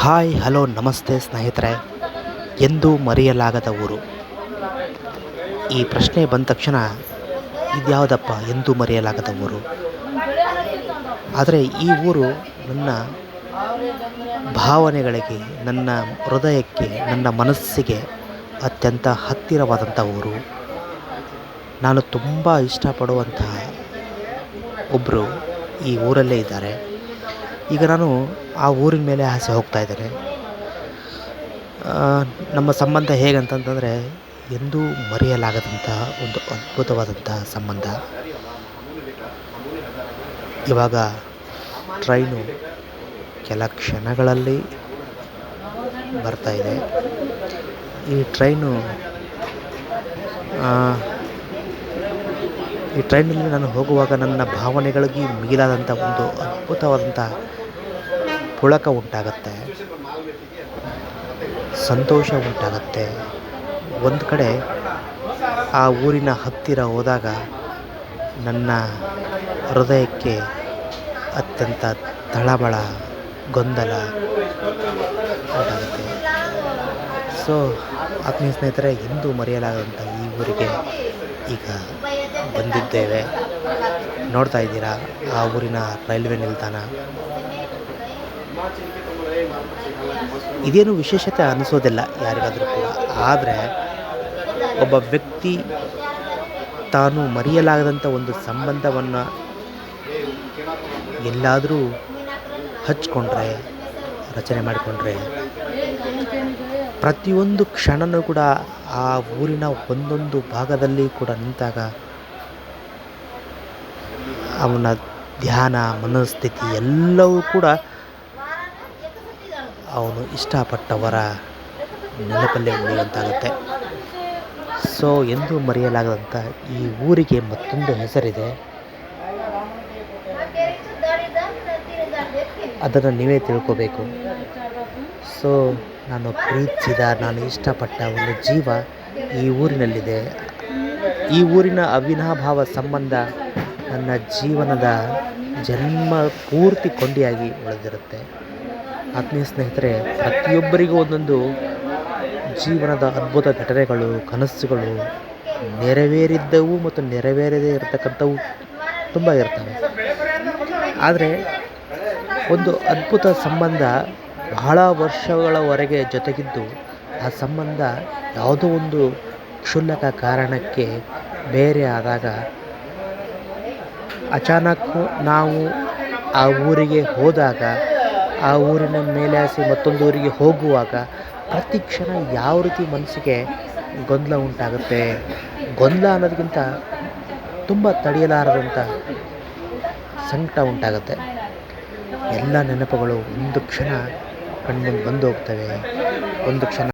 Hi, hello, ನಮಸ್ತೆ ಸ್ನೇಹಿತರೆ. ಎಂದೂ ಮರೆಯಲಾಗದ ಊರು. ಈ ಪ್ರಶ್ನೆ ಬಂದ ತಕ್ಷಣ ಇದ್ಯಾವುದಪ್ಪ ಎಂದೂ ಮರೆಯಲಾಗದ ಊರು. ಆದರೆ ಈ ಊರು ನನ್ನ ಭಾವನೆಗಳಿಗೆ, ನನ್ನ ಹೃದಯಕ್ಕೆ, ನನ್ನ ಮನಸ್ಸಿಗೆ ಅತ್ಯಂತ ಹತ್ತಿರವಾದಂಥ ಊರು. ನಾನು ತುಂಬ ಇಷ್ಟಪಡುವಂತಹ ಒಬ್ಬರು ಈ ಊರಲ್ಲೇ ಇದ್ದಾರೆ. ಈಗ ನಾನು ಆ ಊರಿನ ಮೇಲೆ ಆಸೆ ಹೋಗ್ತಾ ಇದ್ದೇನೆ. ನಮ್ಮ ಸಂಬಂಧ ಹೇಗಂತಂತಂದರೆ ಎಂದೂ ಮರೆಯಲಾಗದಂತಹ ಒಂದು ಅದ್ಭುತವಾದಂತಹ ಸಂಬಂಧ. ಇವಾಗ ಟ್ರೈನು ಕೆಲ ಕ್ಷಣಗಳಲ್ಲಿ ಬರ್ತಾ ಇದೆ. ಈ ಟ್ರೈನು ಈ ಟ್ರೈನಲ್ಲಿ ನಾನು ಹೋಗುವಾಗ ನನ್ನ ಭಾವನೆಗಳಿಗೆ ಮಿಗಿಲಾದಂಥ ಒಂದು ಅದ್ಭುತವಾದಂಥ ಪುಳಕ ಉಂಟಾಗತ್ತೆ. ಸಂತೋಷ ಉಂಟಾಗತ್ತೆ. ಒಂದು ಕಡೆ ಆ ಊರಿನ ಹತ್ತಿರ ಹೋದಾಗ ನನ್ನ ಹೃದಯಕ್ಕೆ ಅತ್ಯಂತ ತಳಮಳ ಗೊಂದಲ ಉಂಟಾಗುತ್ತೆ. ಸೊ ಆತ್ಮೀಯ ಸ್ನೇಹಿತರೆ ಎಂದೂ ಮರೆಯಲಾಗದಂಥ ಈ ಊರಿಗೆ ಈಗ ಬಂದಿದ್ದೇವೆ. ನೋಡ್ತಾ ಇದ್ದೀರಾ? ಆ ಊರಿನ ರೈಲ್ವೆ ನಿಲ್ದಾಣ. ಇದೇನು ವಿಶೇಷತೆ ಅನಿಸೋದಿಲ್ಲ ಯಾರಿಗಾದರೂ ಕೂಡ. ಆದರೆ ಒಬ್ಬ ವ್ಯಕ್ತಿ ತಾನು ಮರೆಯಲಾಗದಂಥ ಒಂದು ಸಂಬಂಧವನ್ನು ಎಲ್ಲಾದರೂ ಹಚ್ಕೊಂಡ್ರೆ, ರಚನೆ ಮಾಡಿಕೊಂಡ್ರೆ, ಪ್ರತಿಯೊಂದು ಕ್ಷಣನೂ ಕೂಡ ಆ ಊರಿನ ಒಂದೊಂದು ಭಾಗದಲ್ಲಿ ಕೂಡ ನಿಂತಾಗ ಅವನ ಧ್ಯಾನ, ಮನಸ್ಥಿತಿ ಎಲ್ಲವೂ ಕೂಡ ಅವನು ಇಷ್ಟಪಟ್ಟವರ ನೆನಪಲ್ಲೇ ಉಳಿಯುವಂತಾಗುತ್ತೆ. ಸೊ ಎಂದೂ ಮರೆಯಲಾಗದಂಥ ಈ ಊರಿಗೆ ಮತ್ತೊಂದು ಹೆಸರಿದೆ. ಅದನ್ನು ನೀವೇ ತಿಳ್ಕೋಬೇಕು. ಸೊ ನಾನು ಪ್ರೀತಿಸಿದ, ನಾನು ಇಷ್ಟಪಟ್ಟ ಒಂದು ಜೀವ ಈ ಊರಿನಲ್ಲಿದೆ. ಈ ಊರಿನ ಅವಿನಾಭಾವ ಸಂಬಂಧ ನನ್ನ ಜೀವನದ ಜನ್ಮ ಪೂರ್ತಿ ಕೊಂಡಿಯಾಗಿ ಉಳಿದಿರುತ್ತೆ. ಆತ್ಮೀಯ ಸ್ನೇಹಿತರೆ, ಪ್ರತಿಯೊಬ್ಬರಿಗೂ ಒಂದೊಂದು ಜೀವನದ ಅದ್ಭುತ ಘಟನೆಗಳು, ಕನಸುಗಳು ನೆರವೇರಿದ್ದವು ಮತ್ತು ನೆರವೇರದೇ ಇರತಕ್ಕಂಥವು ತುಂಬ ಇರ್ತವೆ. ಆದರೆ ಒಂದು ಅದ್ಭುತ ಸಂಬಂಧ ಬಹಳ ವರ್ಷಗಳವರೆಗೆ ಜೊತೆಗಿದ್ದು, ಆ ಸಂಬಂಧ ಯಾವುದೋ ಒಂದು ಕ್ಷುಲ್ಲಕ ಕಾರಣಕ್ಕೆ ಬೇರೆ ಆದಾಗ ಅಚಾನಕ್ ನಾವು ಆ ಊರಿಗೆ ಹೋದಾಗ, ಆ ಊರಿನ ಮೇಲೆ ಹಸಿ ಮತ್ತೊಂದು ಊರಿಗೆ ಹೋಗುವಾಗ ಪ್ರತಿ ಕ್ಷಣ ಯಾವ ರೀತಿ ಮನಸ್ಸಿಗೆ ಗೊಂದಲ ಉಂಟಾಗುತ್ತೆ? ಗೊಂದಲ ಅನ್ನೋದಕ್ಕಿಂತ ತುಂಬ ತಡೆಯಲಾರದಂಥ ಸಂಕಟ ಉಂಟಾಗುತ್ತೆ. ಎಲ್ಲ ನೆನಪುಗಳು ಒಂದು ಕ್ಷಣ ಕಣ್ಮುಂದೆ ಬಂದು ಹೋಗ್ತವೆ ಒಂದು ಕ್ಷಣ